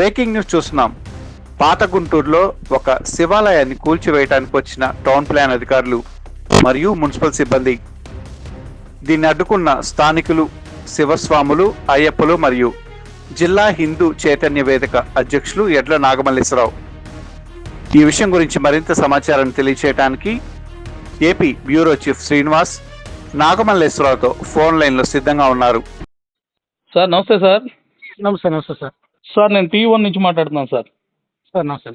Breaking news చూస్తున్నాం. పాత గుంటూరులో ఒక శివాలయాన్ని కూల్చివేయడానికి వచ్చిన టౌన్ ప్లాన్ అధికారులు మరియు మున్సిపల్ సిబ్బంది. దీన్ని అడ్డుకున్న స్థానికులు శివస్వాములు అయ్యప్పలు మరియు జిల్లా హిందూ చైతన్య వేదిక అధ్యక్షులు ఎడ్ల నాగమల్లేశ్వరరావు. ఈ విషయం గురించి మరింత సమాచారాన్ని తెలియచేయడానికి ఏపీ బ్యూరో చీఫ్ శ్రీనివాస్ నాగమల్లేశ్వరరావుతో ఫోన్ లైన్లో సిద్ధంగా ఉన్నారు. సార్ నమస్తే సార్. నమస్తే నమస్తే సార్. సార్ నేను టీ వన్ నుంచి మాట్లాడుతున్నాను సార్. సార్ నమస్తే.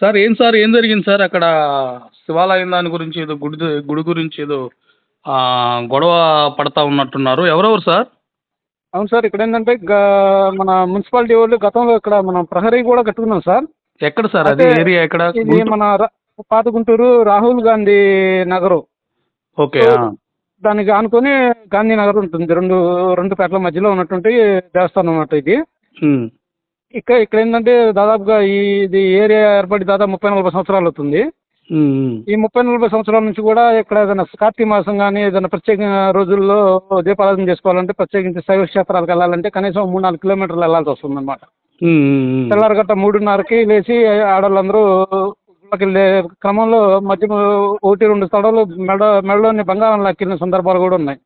సార్ ఏం సార్ ఏం జరిగింది సార్? అక్కడ శివాలయం దాని గురించి ఏదో గుడి గుడి గురించి ఏదో గొడవ పడతా ఉన్నట్టున్నారు. ఎవరెవరు సార్? అవును సార్ ఇక్కడ ఏంటంటే మన మున్సిపాలిటీ వాళ్ళు గతంలో ఇక్కడ మనం ప్రహరీ కూడా కట్టుకున్నాం సార్. ఎక్కడ సార్ అది? ఏరియా ఎక్కడ? ఇది మన పాత గుంటూరు రాహుల్ గాంధీ నగరు. ఓకే. దానికి ఆనుకొని గాంధీ నగర్ ఉంటుంది. రెండు రెండు పేటల మధ్యలో ఉన్నటువంటి దేవస్థానం అన్నమాట ఇది. ఇక్కడ ఇక్కడ ఏంటంటే దాదాపుగా ఈ ఇది ఏరియా ఏర్పడి దాదాపు ముప్పై నలభై సంవత్సరాలు అవుతుంది. ఈ ముప్పై నలభై సంవత్సరాల నుంచి కూడా ఇక్కడ ఏదైనా కార్తీక మాసం కానీ ఏదైనా ప్రత్యేక రోజుల్లో దీపారాధన చేసుకోవాలంటే ప్రత్యేకించి శైవ క్షేత్రాలకు వెళ్ళాలంటే కనీసం మూడు నాలుగు కిలోమీటర్లు వెళ్ళాల్సి వస్తుంది అనమాట. తెల్లారగట్ట మూడున్నరకి లేచి ఆడవాళ్ళందరూ వెళ్ళే క్రమంలో మధ్య ఒకటి రెండు స్థలాలు మెడ మెడలోని బంగారం లాక్కిన సందర్భాలు కూడా ఉన్నాయి.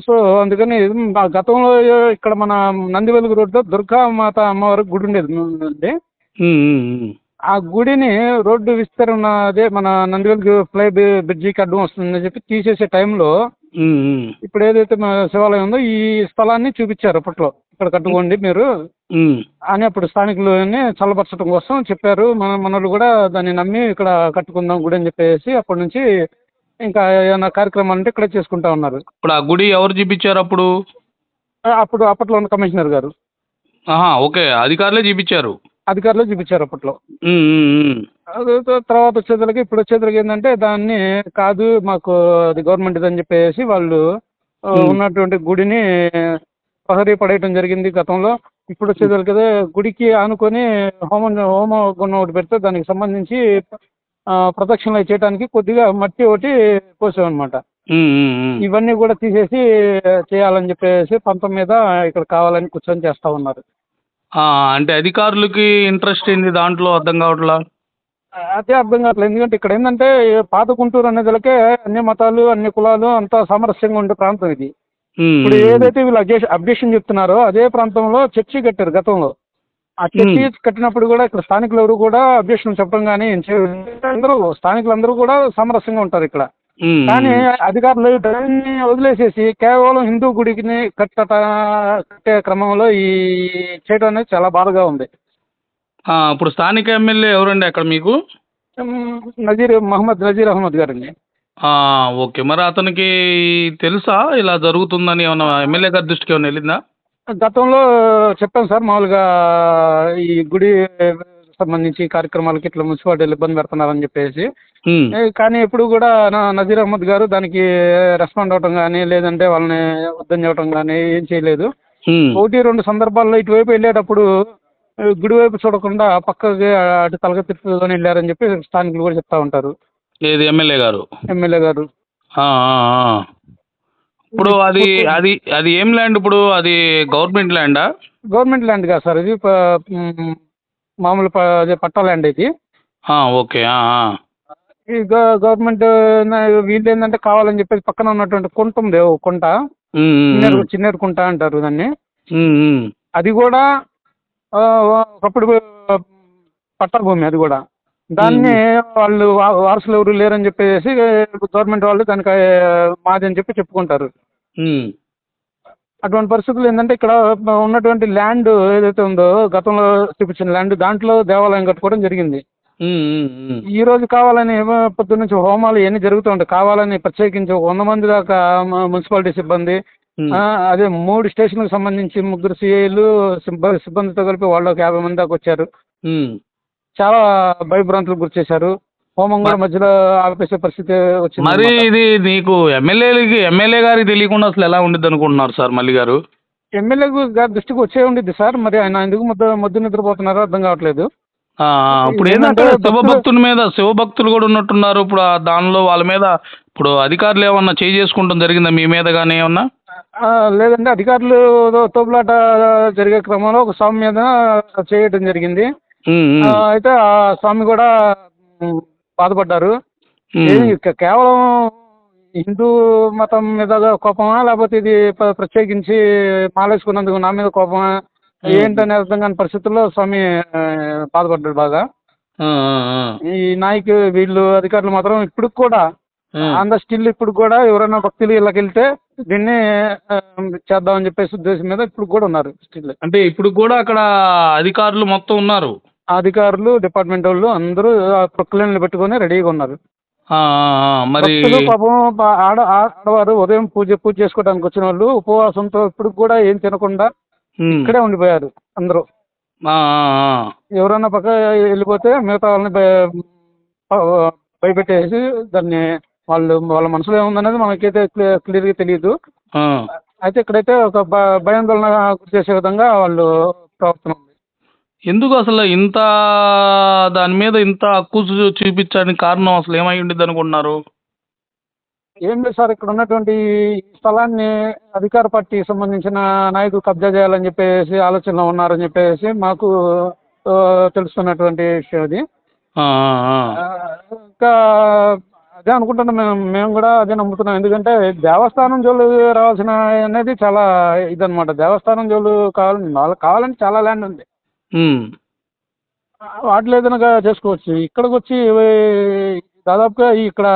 సో అందుకని గతంలో ఇక్కడ మన నందివెలుగు రోడ్లో దుర్గా మాత అమ్మవారి గుడి ఉండేది అండి. ఆ గుడిని రోడ్డు విస్తరణ అదే మన నందివెలుగు ఫ్లై బ్రి- బ్రిడ్జికి అడ్డం వస్తుందని చెప్పి తీసేసే టైంలో. ఇప్పుడు ఏదైతే మన శివాలయం ఉందో ఈ స్థలాన్ని చూపించారు అప్పట్లో ఇక్కడ కట్టుకోండి మీరు. అని అప్పుడు స్థానికులని చల్లబరచడం కోసం చెప్పారు మన మనోళ్ళు కూడా దాన్ని నమ్మి ఇక్కడ కట్టుకుందాం గుడి అని చెప్పేసి అప్పటి నుంచి ఇంకా ఏమైనా కార్యక్రమాలు అంటే ఇక్కడ చేసుకుంటా ఉన్నారు. ఇప్పుడు ఆ గుడి ఎవరు చూపించారు అప్పుడు? అప్పుడు అప్పట్లో ఉన్న కమిషనర్ గారు. ఆహా ఓకే అధికారులే చూపించారు. అధికారులు చూపించారు అప్పట్లో. తర్వాత వచ్చేసరికి ఇప్పుడు వచ్చేసరికి ఏంటంటే దాన్ని కాదు మాకు అది గవర్నమెంట్ అని చెప్పేసి వాళ్ళు. ఉన్నటువంటి గుడిని ప్రహరీ పడేయటం జరిగింది గతంలో. ఇప్పుడు వచ్చేసరికి గుడికి ఆనుకొని హోమం హోమ గుణం ఒకటి పెడితే దానికి సంబంధించి ప్రదక్షిణలు చేయడానికి కొద్దిగా మట్టి ఒకటి పోసామన్నమాట. ఇవన్నీ కూడా తీసేసి చేయాలని చెప్పేసి పంతం మీద ఇక్కడ కావాలని కూర్చొని చేస్తా ఉన్నారు. అంటే అధికారులకి ఇంట్రెస్ట్ ఏంది దాంట్లో? అర్థం కావట్లా? అదే అర్థం కావట్లేదు. ఎందుకంటే ఇక్కడ ఏంటంటే పాత గుంటూరు అనేదలకే అన్ని మతాలు అన్ని కులాలు అంతా సామరస్యంగా ఉండే ప్రాంతం ఇది. ఇప్పుడు. ఏదైతే వీళ్ళు అబ్జెక్షన్ చెప్తున్నారో అదే ప్రాంతంలో చర్చి కట్టారు గతంలో. ఆ చర్చి కట్టినప్పుడు కూడా ఇక్కడ స్థానికులు ఎవరు కూడా అబ్జెక్షన్ చెప్పడం కానీ. అందరూ స్థానికులందరూ కూడా సామరస్యంగా ఉంటారు ఇక్కడ. కానీ. అధికారులు దాన్ని వదిలేసేసి కేవలం హిందూ గుడికి కట్టట కట్టే క్రమంలో ఈ చేయడం అనేది చాలా బాధగా ఉంది. ఇప్పుడు స్థానిక ఎమ్మెల్యే ఎవరండి అక్కడ మీకు? నజీర్ మహమ్మద్ నజీర్ అహ్మద్ గారండి. ఓకే. మరి అతనికి తెలుసా? ఇలా జరుగుతుందని ఏమన్నా ఎమ్మెల్యే గారి దృష్టికి ఏమైనా వెళ్ళిందా? గతంలో చెప్పాం సార్ మామూలుగా ఈ గుడి సంబంధించి కార్యక్రమాలకి ఇట్లా మున్సిపాలిటీలు ఇబ్బంది పెడుతున్నారని చెప్పేసి. కానీ ఎప్పుడు కూడా నా- నజీర్ అహ్మద్ గారు దానికి రెస్పాండ్ అవటం కానీ లేదంటే వాళ్ళని వద్దని చెప్పడం కానీ ఏం చేయలేదు. ఒకటి రెండు సందర్భాల్లో ఇటువైపు వెళ్ళేటప్పుడు గుడి వైపు చూడకుండా పక్కకి అటు తలగ తిప్పుకొని వెళ్ళారని చెప్పి స్థానికులు కూడా చెప్తా ఉంటారు. ఏది? ఎమ్మెల్యే గారు? ఎమ్మెల్యే గారు. ఇప్పుడు అది అది అది ఏం ల్యాండ్ ఇప్పుడు? అది గవర్నమెంట్ ల్యాండా గవర్నమెంట్ ల్యాండ్ కాదు సార్. ఇది మామూలు పట్టా ల్యాండ్ ఇది. ఓకే. ఈ గవర్నమెంట్ వీళ్ళు ఏంటంటే కావాలని చెప్పేసి పక్కన ఉన్నటువంటి కుంట ఉంది. ఓ కుంట. చిన్నేరు కుంట అంటారు దాన్ని. అది కూడా ఒకప్పుడు పట్టా భూమి అది కూడా. దాన్ని వాళ్ళు వారసులు ఎవరు లేరని చెప్పేసి గవర్నమెంట్ వాళ్ళు దానికి మాది అని చెప్పి చెప్పుకుంటారు. అటువంటి పరిస్థితులు ఏంటంటే ఇక్కడ ఉన్నటువంటి ల్యాండ్ ఏదైతే ఉందో గతంలో చూపించిన ల్యాండ్ దాంట్లో దేవాలయం కట్టుకోవడం జరిగింది. ఈ రోజు కావాలని ఏమో పొద్దున్న నుంచి హోమాలు ఇవన్నీ జరుగుతూ ఉంటాయి కావాలని ప్రత్యేకించి ఒక వంద మంది దాకా మున్సిపాలిటీ సిబ్బంది అదే మూడు స్టేషన్లకు సంబంధించి ముగ్గురు సిఐలు సిబ్బ- సిబ్బందితో కలిపి వాళ్ళు ఒక యాభై మంది దాకా వచ్చారు. చాలా భయభ్రాంతులకు గురి చేశారు. హోమం కూడా మధ్యలో ఆపేసే పరిస్థితి వచ్చింది మరి. ఇది నీకు ఎమ్మెల్యేలకి ఎమ్మెల్యే గారికి తెలియకుండా అసలు ఎలా ఉండిద్ది అనుకుంటున్నారు సార్ మల్లి గారు? ఎమ్మెల్యే గారి దృష్టికి వచ్చే ఉండిద్ది సార్. మరి ఆయన ఎందుకు ముద్ద ముద్దు నిద్రపోతున్నారో అర్థం కావట్లేదు. ఇప్పుడు ఏంటంటే ఏంటంటే భక్తులు- శివభక్తుల మీద శివభక్తులు కూడా ఉన్నట్టున్నారు. ఇప్పుడు ఆ దానిలో వాళ్ళ మీద ఇప్పుడు అధికారులు ఏమన్నా చేయి చేసుకుంటాం జరిగిందా మీ మీద కానీ ఏమన్నా? లేదండి. అధికారులు తోపులాట జరిగే క్రమంలో ఒక స్వామి మీద చేయటం జరిగింది. అయితే ఆ స్వామి కూడా బాధపడ్డారు. కేవలం హిందూ మతం మీద కోపమా లేకపోతే ఇది ప్ర- ప్రత్యేకించి మాలేసుకున్నందుకు నా మీద కోపమా? ఏంటనే అర్థం కాని పరిస్థితుల్లో స్వామి బాధపడ్డాడు బాగా. ఈ నాయకు వీళ్ళు అధికారులు మాత్రం ఇప్పుడు కూడా ఆ. ఆన్ ద స్టిల్ ఇప్పుడు కూడా ఎవరైనా భక్తులు ఇళ్ళకి వెళ్తే దీన్ని చేద్దామని చెప్పేసి ఉద్దేశం మీద ఇప్పుడు కూడా ఉన్నారు స్టిల్. అంటే ఇప్పుడు కూడా అక్కడ అధికారులు మొత్తం ఉన్నారు. అధికారులు డిపార్ట్మెంట్ వాళ్ళు అందరూ ప్రొక్లైన్లు పెట్టుకొని రెడీగా ఉన్నారు. మరి పాపం ఆడ ఆడవారు ఉదయం పూజ పూజ చేసుకోవడానికి వచ్చిన వాళ్ళు ఉపవాసంతో ఇప్పుడు కూడా ఏం తినకుండా. ఇక్కడే ఉండిపోయారు అందరూ. ఎవరన్నా పక్క వెళ్ళిపోతే మిగతా వాళ్ళని భయపెట్టేసి దాన్ని వాళ్ళు వాళ్ళ మనసులో ఏముందనేది మనకైతే క్లియర్ క్లియర్గా తెలియదు. అయితే ఇక్కడైతే ఒక భయాందోళన గురి చేసే విధంగా వాళ్ళు ప్రవర్తన ఎందుకు అసలు ఇంత దాని మీద ఇంత హక్కు చూ- చూపించడానికి కారణం అసలు ఏమై ఉండిద్ది అనుకుంటున్నారు ఏం లేదు సార్ ఇక్కడ ఉన్నటువంటి ఈ స్థలాన్ని అధికార పార్టీకి సంబంధించిన నాయకులు కబ్జా చేయాలని చెప్పేసి ఆలోచనలో ఉన్నారని చెప్పేసి మాకు ఆ, తెలుస్తున్నటువంటి విషయం అది ఆ, ఆ, ఆ. ఆ, ఇంకా అదే అనుకుంటున్నాం మేము మేము కూడా అదే నమ్ముతున్నాం ఎందుకంటే దేవస్థానం జోలు రావాల్సిన అనేది చాలా ఇదనమాట దేవస్థానం జోలు కావాలి వాళ్ళకి కావాలంటే చాలా ల్యాండ్ ఉంది. వాటిలో ఏదైనా చేసుకోవచ్చు. ఇక్కడికి వచ్చి దాదాపుగా ఇక్కడ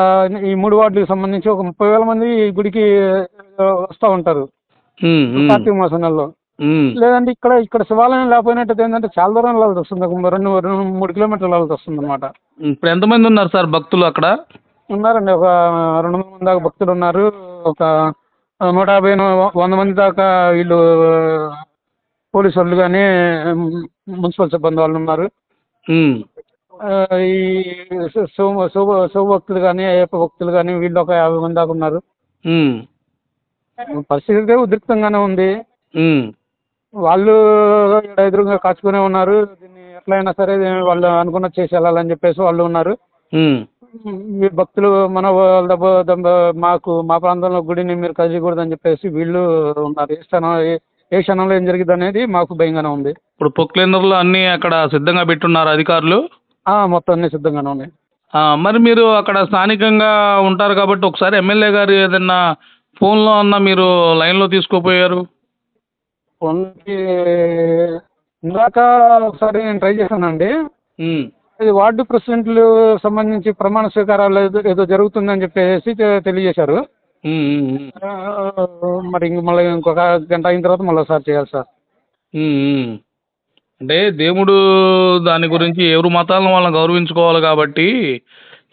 ఈ మూడు వార్డులకు సంబంధించి ఒక ముప్పై వేల మంది ఈ గుడికి వస్తూ ఉంటారు. కార్తీక మాసం నెలలో. లేదంటే ఇక్కడ ఇక్కడ శివాలయం లేకపోయినట్టు ఏంటంటే చాలా దూరం వెళ్ళాల్సి వస్తుంది. ఒక రెండు రెండు మూడు కిలోమీటర్లు వెళ్ళాల్సి వస్తుంది అనమాట ఇప్పుడు ఎంతమంది ఉన్నారు సార్ భక్తులు అక్కడ? ఉన్నారండి. ఒక రెండు వందల మంది దాకా భక్తులు ఉన్నారు. ఒక నూట యాభై వంద మంది దాకా వీళ్ళు పోలీసు వాళ్ళు కానీ మున్సిపల్ సిబ్బంది వాళ్ళు ఉన్నారు. ఈ శుభ శుభ శుభ భక్తులు కానీ అయ్యప్ప భక్తులు కానీ వీళ్ళు ఒక యాభై మంది దాకా ఉన్నారు. పరిస్థితి అయితే ఉద్రిక్తంగానే ఉంది. వాళ్ళు ఎదురుగా కాచుకునే ఉన్నారు. దీన్ని ఎట్లయినా సరే వాళ్ళు అనుకున్న చేసి వెళ్ళాలని చెప్పేసి వాళ్ళు ఉన్నారు. ఈ భక్తులు మన వాళ్ళ దెబ్బ- దెబ్బ మాకు మా ప్రాంతంలో గుడిని మీరు కదిలికూడదని చెప్పేసి వీళ్ళు ఉన్నారు. క్షణం ఏ- క్షణంలో ఏం జరిగింది అనేది మాకు భయంగానే ఉంది. ఇప్పుడు పొక్లైనర్లు అన్నీ అక్కడ సిద్ధంగా పెట్టున్నారు అధికారులు? ఆ, మొత్తం అన్ని సిద్ధంగానే ఉన్నాయి. ఆ, మరి మీరు అక్కడ స్థానికంగా ఉంటారు కాబట్టి ఒకసారి ఎమ్మెల్యే గారు ఏదన్నా ఫోన్లో అన్నా మీరు లైన్లో తీసుకోపోయారు? ఫోన్కి ఇందాక ఒకసారి నేను ట్రై చేశానండి. ఉమ్. ఇది వార్డు ప్రెసిడెంట్లు సంబంధించి ప్రమాణ స్వీకారాలు ఏదో ఏదో జరుగుతుందని చెప్పేసి తె- తెలియజేశారు. మరి ఇంక మళ్ళీ ఇంకొక గంట అయిన తర్వాత మళ్ళీ ఒకసారి చేయాలి సార్. అంటే దేవుడు దాని గురించి ఎవరు మతాలను వాళ్ళని గౌరవించుకోవాలి కాబట్టి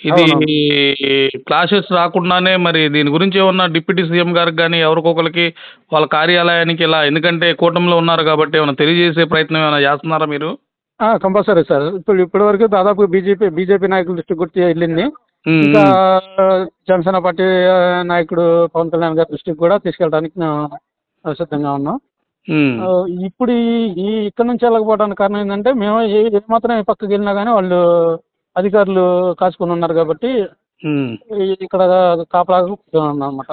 ఇది క్లాషెస్ రాకుండానే మరి దీని గురించి ఏమన్నా డిప్యూటీ సీఎం గారికి కానీ ఎవరికొకరికి వాళ్ళ కార్యాలయానికి ఇలా ఎందుకంటే కూటమిలో ఉన్నారు కాబట్టి ఏమైనా తెలియజేసే ప్రయత్నం ఏమైనా చేస్తున్నారా మీరు? Compulsory sir. ఇప్పుడు ఇప్పటి వరకు దాదాపు బీజేపీ బీజేపీ నాయకుల దృష్టికి గుర్తు వెళ్ళింది. ఇంకా. జనసేన పార్టీ నాయకుడు పవన్ కళ్యాణ్ గారి దృష్టికి కూడా తీసుకెళ్ళడానికి మేము సిద్ధంగా ఉన్నాం. ఇప్పుడు ఈ- ఇక్కడ నుంచి వెళ్ళకపోవడానికి కారణం ఏంటంటే మేము ఏ ఏ మాత్రం ఏ పక్కకి వెళ్ళినా కానీ వాళ్ళు అధికారులు కాచుకొని ఉన్నారు కాబట్టి ఇక్కడ కాపలాగా అనమాట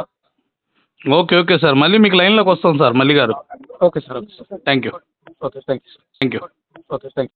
ఓకే ఓకే సార్. మళ్ళీ మీకు లైన్లోకి వస్తాం సార్ మళ్ళీ గారు okay sir okay sir. Thank you okay thank you thank you okay thank you